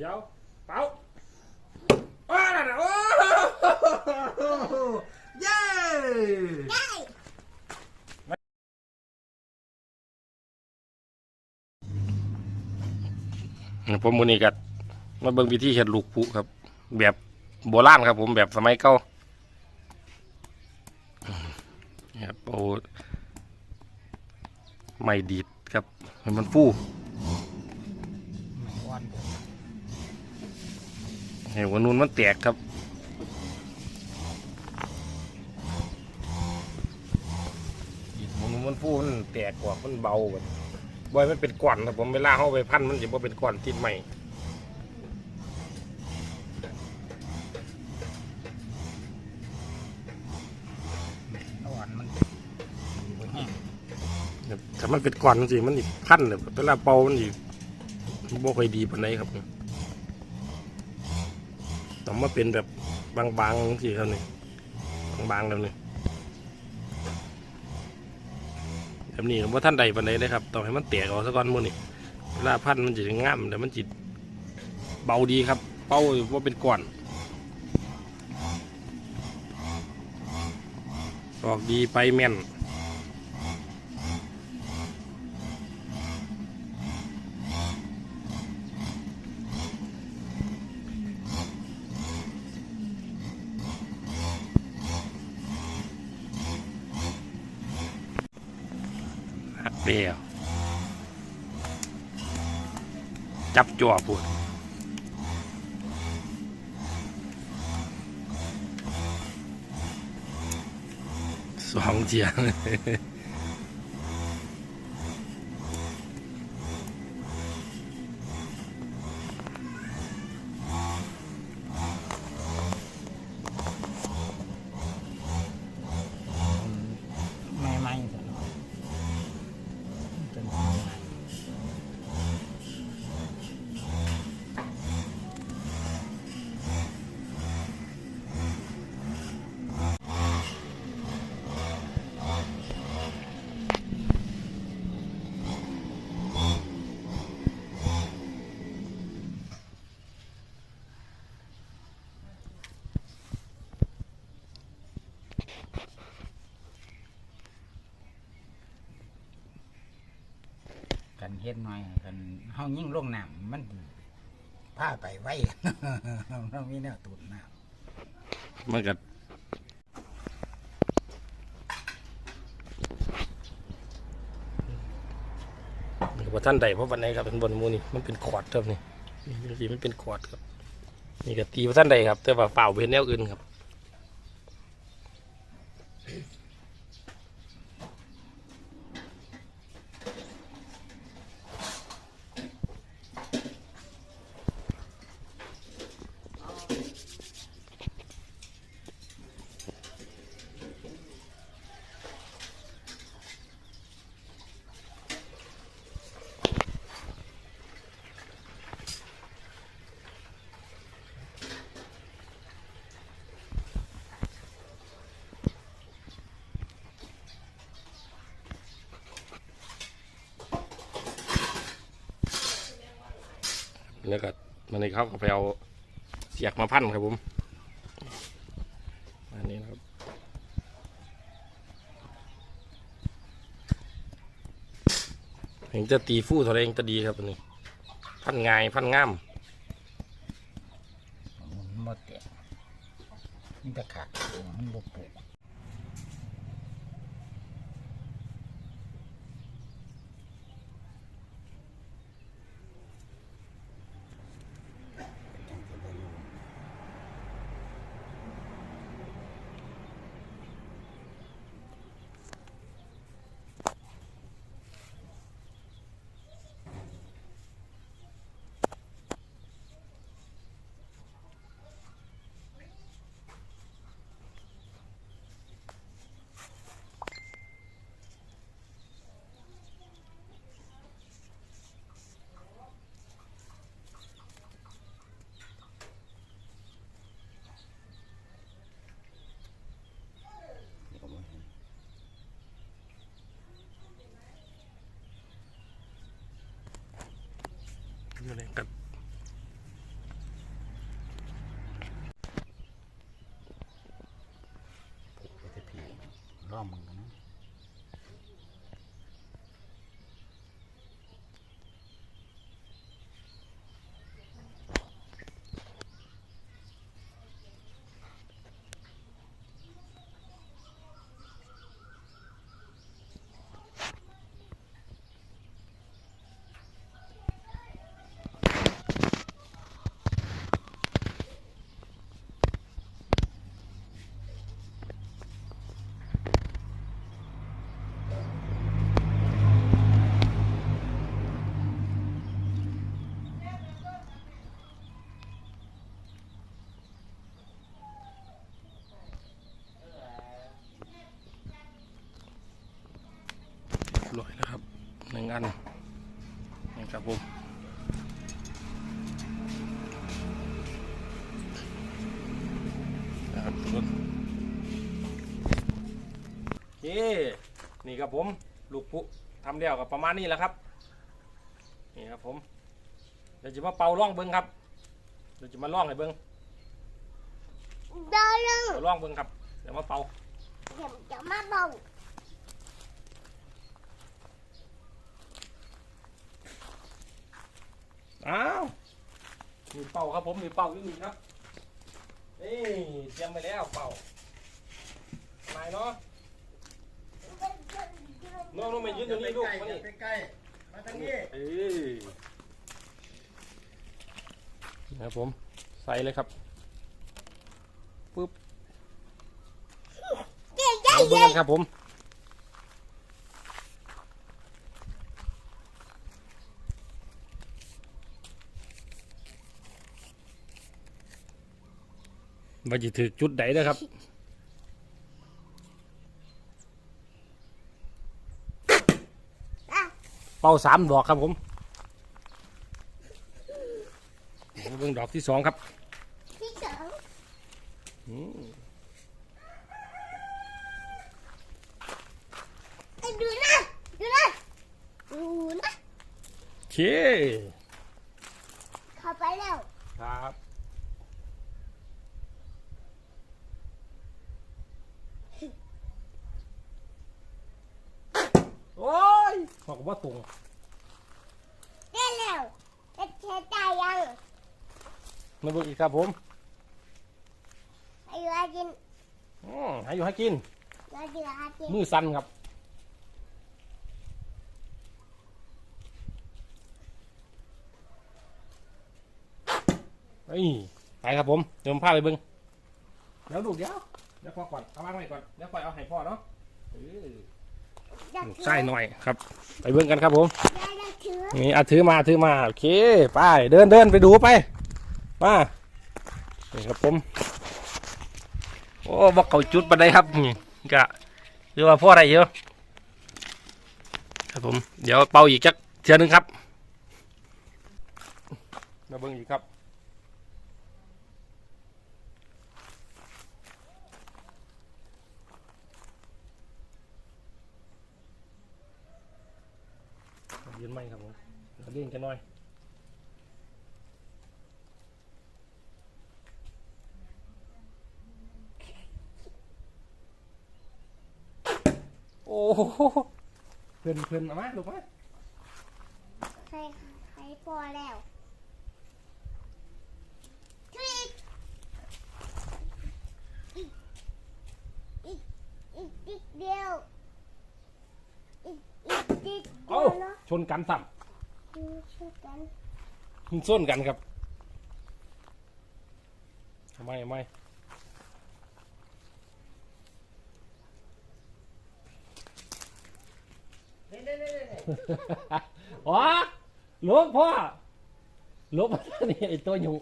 เดี๋ยวเป่าอ้าวนั่นน่ะโอ้โหเย้ผมมือนี้กัมาเบิ่งวิธีเฮ็ดลูกปุครับ แบบโบราณครับ ผมแบบสมัยเก่าครับเอาไม้ดีดครับให้มันฟู วัน ให้หัวนูนมันแตกครับดีดหัวนูนมันฟูมันแตกกว่ามันเบาแบบบ่อยมันเป็นก้อนครับผมเวลาเข้าไปพันมันจะบ่เป็นก้อนติดใหม่อ่อนมันบ่แห้งครับถ้ามันเป็นก้อนจริงๆมันอีกพันเลยเวลาเป่ามันอีกบ่ค่อยดีปานใดครับ ต้องมาเป็นแบบบางๆสิครับนี่บางๆแล้วนี่แบบนี้ว่าท่านใดปานใดเลยครับต้องให้มันแตกออกซะก่อนมื้นี่เวลาพันมันจะง่ามแต่มันจิเบาดีครับ เป่าว่าเป็นก้อนออกดีไปแม่น ปียจับจ่อพูดสองเทียง ไม่ไม่ๆซะเนาะจนถึงใหม่ กันเฮ็ดหน่อยกันเฮายิ่งลงน้ำมันพาไปไว้ เรามีแนวตุนน้มันก็มันก็บ่ท่านใดเพราะวันไหนครับเป็นบนหมูนี่มันเป็นขอดครับนี่นี่สีมันเป็นขอดครับ นี่ก็ตีว่าท่านใดครับ แต่ว่าเปล่าเป็นแนวอื่นครับ แล้วก็มันในเขาก็ไปเอาเสียกมาพันครับผมอันนี้นะครับเห็นจะตีฟู่เท่าไรเองจะดีครับอันนี้ พันง่ายพันง่าม อยู่เลยกันรอมึง อันนี่ครับผมนะครับทุกคนโอเคนี่ครับผมลูกปุ๊ทำเดียวกับประมาณนี้แหละครับนี่ครับผมเดี๋ยวจะมาเป่าร่องเบิ้งครับเดี๋ยวจะมาร่องให้เบิ้งเดินลงเดี๋ยวร่องเบิ้งครับเดี๋ยวมาเป่า เดี๋ยวจะมาเบา อ้าวมีเป่าครับผมมีเป่าอยู่นี่ครับนี่เตรียมไปแล้วเป่าไหนเนาะน้องน้องไม่ยืนตรงนี้ลูกมานี่ใกล้ๆมาทางนี้เอ้ยนะครับผมใส่เลยครับปึ๊บเจ๊ใหญ่เอาเบิ้งกันครับผม ว่าจะถือจุดไหนนะครับอะเป่าสามดอกครับผมเบิ่งดอกที่สองครับที่สองอืมเอ้ยดูนะดูนะดูนะโอเคเข้าไปแล้วครับโอ้ ยบอกว่าตรงได้แล้วจะเช็ดได้ยังมาเบิ่งอีกครับผมอายุอาจินอืมให้อยู่ให้กิน อายุอาจินมือสั่นครับเฮ้ยไปครับผมเดี๋ยวผมพาไปเบิ้งเดี๋ยวดูเดี๋ยวเดี๋ยวพอก่อนเอาวางไว้ก่อนเดี๋ยวปล่อยเอาให้พ่อเนาะเออ จะถือใส่หน่อยครับ ไปเบิ้งกันครับผมได้ได้ถือนี่อาถือมาถือมาโอเคไปเดินเดินไปดูไปมานี่ครับผมโอ้บอกเขาจุดบันไดครับนี่กะหรือว่าพ่ออะไรเยอะครับผมเดี๋ยวเป่าอีกจักเทือหนึงครับมาเบิ่งอีกครับ ยืนไม่ครับผมเล่นกันหน่อยโอ้โหเพื่อนเพื่อนเอามาลูกมาใครใครพอแล้วอีกอีกอีกเดียวอีกอีกเดียวเนาะ ชนกันซ้ดูช่วยกันำส้นกันครับทำไมทำไมอ๋อหลวงพ่อหลวงพ่อนี่ไอตัวอยู่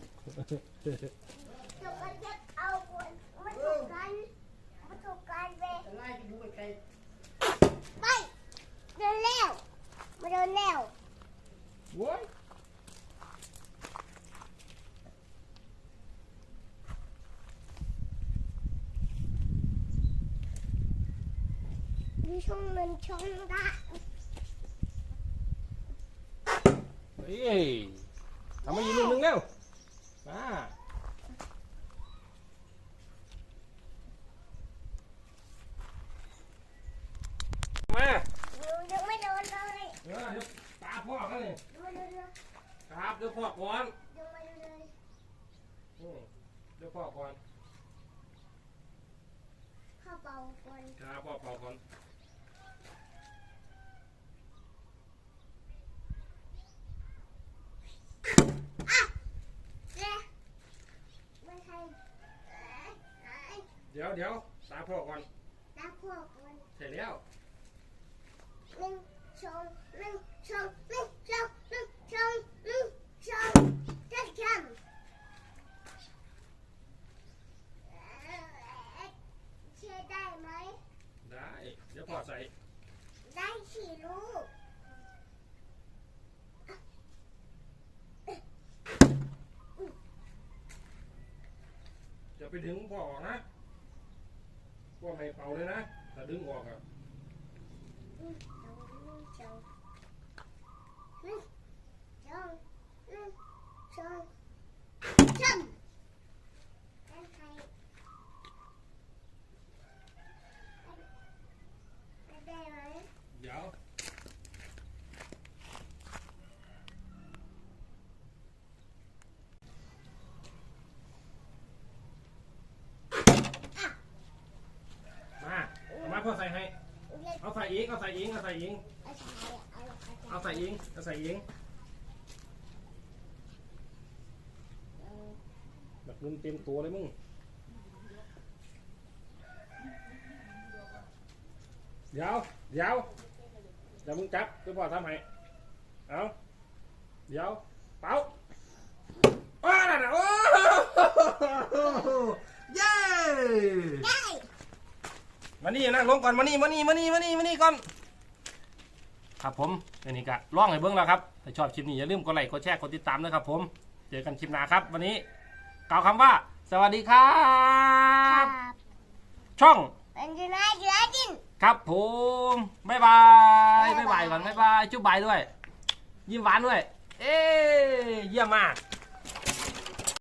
จะมาจะเอาคนมาถูกกันมาถูกกันไป ไล่ไปดูไกล ไปเดินแล้วมาเดินแล้ว โว้ยดูช่องเงินช่องละเฮ้ยทำมาอยู่ ครับเดี๋ยวพ่อก่อนยังไม่โดนเลยอืมเดี๋ยวพ่อก่อนข้าวเปล่าก่อนครับพ่อพ่อก่อนเจ๊ไม่ใช่เอ้ยเอ้ยเดี๋ยวเดี๋ยวตาพ่อก่อนตาพ่อก่อนเสร็จแล้วหนึ่งสองหนึ่งสองหนึ่งสองหนึ่งสองหนึ่งสองจะทำเอ่อเชื่อได้ไหม ได้ เดี๋ยวพ่อใส่ ไได้สี่ลูก อย่า ไปดึงพ่ออกนะพ่อไม่เป่าเลยนะถ้าดึงออกอะ หนึ่งสองหนึ่งสองหนึ่งสองหนึ่งสองสามได้ใครได้ไหม เดี๋ยวมาเอามาพ่อใส่ให้ เล่น เอาใส่อิงเอาใส่อิง เอาใส่อิง เอาใส่เอาเอาใส่อิงเอาใส่อิง แบบนุ่มเต็มตัวเลยมึง เดี๋ยว เดี๋ยวเดี๋ยวมึงจับเดี๋ยวพ่อทำให้ เอาเดี๋ยว เป่าอ้าวนั่นน่ะโอ้โหเย้มานี่นั่งลงก่อนมานี่มานี่มานี่มานี่มานี่ก่อน ครับผมอันนี้ก็ล่องให้เบิ้งแล้วครับถ้าชอบคลิปนี้อย่าลืมกดไลค์กดแชร์กดติดตามนะครับผมเจอกันคลิปหน้าครับ วันนี้กล่าวคำว่า สวัสดีครับ ช่อง เป็นยังไงเสือจิน ครับผมบ๊ายบายบ๊ายบายก่อนบ๊ายบายจุ๊บบายด้วย ยิ้มหวานด้วย เอ้ยเยี่ยมมาก